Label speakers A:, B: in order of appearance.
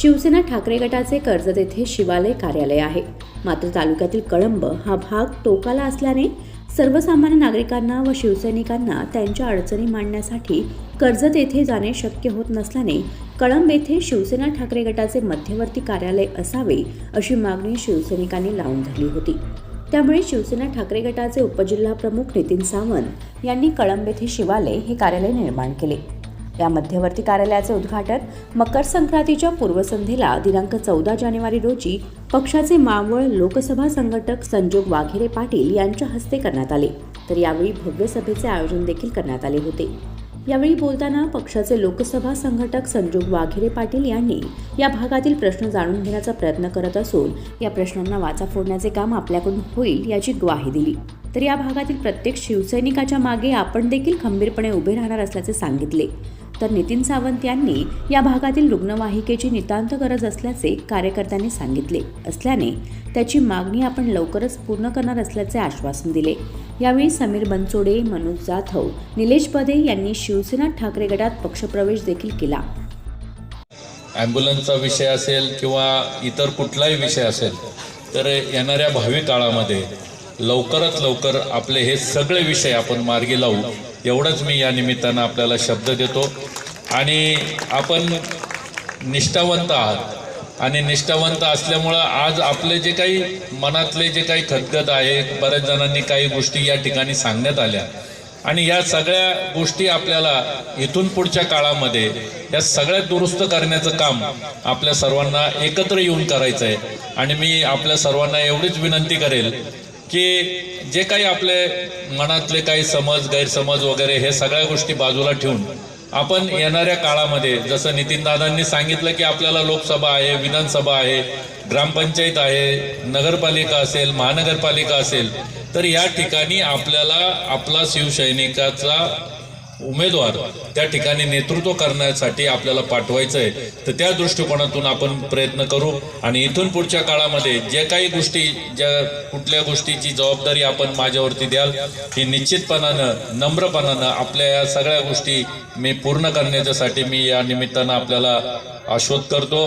A: शिवसेना ठाकरे गटाचे कर्जत येथे शिवालय कार्यालय आहे. मात्र तालुक्यातील कळंब हा भाग टोकाला असल्याने सर्वसामान्य नागरिकांना व शिवसैनिकांना त्यांच्या अडचणी मांडण्यासाठी कर्जत येथे जाणे शक्य होत नसल्याने कळंब येथे शिवसेना ठाकरे गटाचे मध्यवर्ती कार्यालय असावे अशी मागणी शिवसैनिकांनी लावून धरली होती. त्यामुळे शिवसेना ठाकरे गटाचे उपजिल्हा प्रमुख नितीन सावंत यांनी कळंब येथे शिवालय हे कार्यालय निर्माण केले. या मध्यवर्ती कार्यालयाचे उद्घाटन मकर संक्रांतीच्या पूर्वसंध्येला दिनांक चौदा जानेवारी रोजी पक्षाचे मावळ लोकसभा संघटक संजोग वाघेरे पाटील यांच्या हस्ते करण्यात आले. तर यावेळी भव्य सभेचे आयोजन देखील करण्यात आले होते. यावेळी बोलताना पक्षाचे लोकसभा संघटक संजोग वाघेरे पाटील यांनी या भागातील प्रश्न जाणून घेण्याचा प्रयत्न करत असून या प्रश्नांना वाचा फोडण्याचे काम आपल्याकडून होईल याची ग्वाही दिली. तर या भागातील प्रत्येक शिवसैनिकाच्या मागे आपण देखील खंबीरपणे उभे राहणार असल्याचे सांगितले. तर नितीन सावंत यांनी या भागातील रुग्णवाहिकेची नितांत गरज असल्याचे कार्यकर्त्यांनी सांगितले. असल्याने त्याची मागणी आपण लवकरच पूर्ण करणार असल्याचे आश्वासन दिले. यावेळी समीर बनसोडे मनोज जाधव निलेश पदे यांनी शिवसेना ठाकरे गटात पक्षप्रवेश देखील केला.
B: ॲम्ब्युलन्सचा विषय असेल किंवा इतर कुठलाही विषय असेल तर येणाऱ्या भावी काळामध्ये लवकरात लवकर आपले हे सगळे विषय आपण मार्गी लावू. एवढंच मी या निमित्तानं आपल्याला शब्द देतो. आणि आपण निष्ठावंत आहात. आणि निष्ठावंत असल्यामुळं आज आपले जे काही मनातले जे काही खतखत आहेत बऱ्याच जणांनी काही गोष्टी या ठिकाणी सांगण्यात आल्या. आणि या सगळ्या गोष्टी आपल्याला इथून पुढच्या काळामध्ये या सगळ्या दुरुस्त करण्याचं काम आपल्या सर्वांना एकत्र येऊन करायचं आहे. आणि मी आपल्या सर्वांना एवढीच विनंती करेल की जे काही आपले मनातले काही समज गैरसमज वगैरे हे सगळ्या गोष्टी बाजूला ठेवून आपण येणाऱ्या काळामध्ये जसं नितीनदादांनी सांगितलं की आपल्याला लोकसभा आहे विधानसभा आहे ग्रामपंचायत आहे नगरपालिका असेल महानगरपालिका असेल तर या ठिकाणी आपल्याला आपला शिवसैनिकाचा उमेदवार त्या ठिकाणी नेतृत्व करण्यासाठी आपल्याला पाठवायचं आहे तर त्या दृष्टिकोनातून आपण प्रयत्न करू. आणि इथून पुढच्या काळामध्ये जे काही गोष्टी ज्या कुठल्या गोष्टीची जबाबदारी आपण माझ्यावरती द्याल ही निश्चितपणानं नम्रपणानं आपल्या या सगळ्या गोष्टी मी पूर्ण करण्याच्यासाठी मी या निमित्तानं आपल्याला आश्वत करतो.